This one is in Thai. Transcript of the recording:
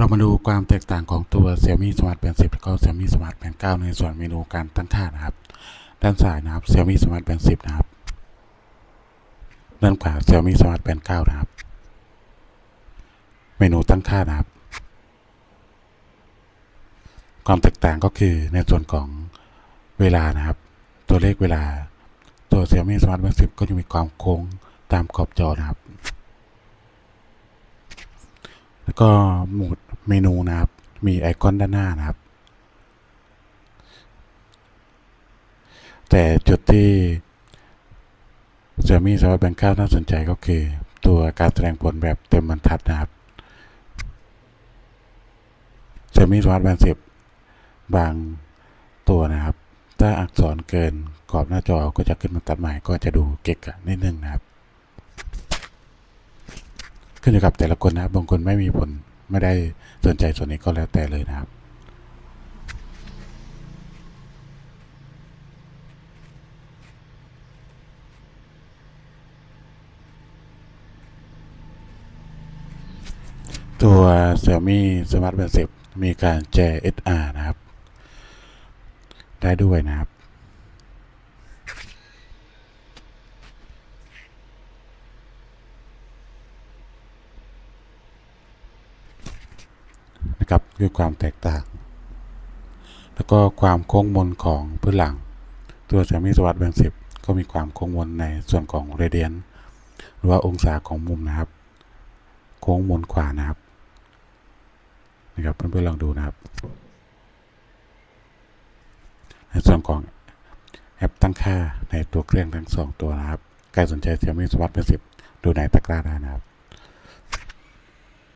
เรามาดูความแตกต่างของตัว Xiaomi Smart Band 10 แล้วก็ Xiaomi Smart Band 9 ในส่วนเมนูการตั้งค่านะครับ ด้านซ้ายนะครับ Xiaomi Smart Band 10 นะครับ ด้านขวา Xiaomi Smart Band 9 นะครับ เมนูตั้งค่านะครับ ความแตกต่างก็คือในส่วนของเวลานะครับ ตัวเลขเวลา ตัว Xiaomi Smart Band 10 ก็จะมีความโค้งตามขอบจอนะครับ แล้วก็โหมด เมนูนะครับ มีไอคอนด้านหน้านะครับ แต่จุดที่ Xiaomi Smart Band 9น่าสนใจก็คือตัวการแสดงผลแบบเต็มบรรทัดนะครับ Xiaomi Smart Band 10บางตัวนะครับ ถ้าอักษรเกินกรอบหน้าจอก็จะขึ้นมาตัดใหม่ก็จะดูเกะกะนิดนึงนะครับ ขึ้นอยู่กับแต่ละคนนะบางคนไม่มีผล ไม่ได้สนใจส่วนนี้ก็แล้วแต่เลยนะครับตัว Xiaomi Smart Band 10มีการแจ SR นะครับ ได้ด้วยนะครับ นะครับคือความแตกต่าง แล้วก็ความโค้งมนของพื้นหลัง ตัว Xiaomi Smart Band 10ก็มีความโค้งมนในส่วนของเรเดียนหรือว่าองศาของมุมนะครับ โค้งมนขวานะครับนะครับเพื่อนๆลองดูนะครับ ในส่วนของแอปตั้งค่าในตัวเครื่องทั้งสองตัวนะครับใครสนใจ Xiaomi Smart Band 10ดูในตะกร้าได้นะครับ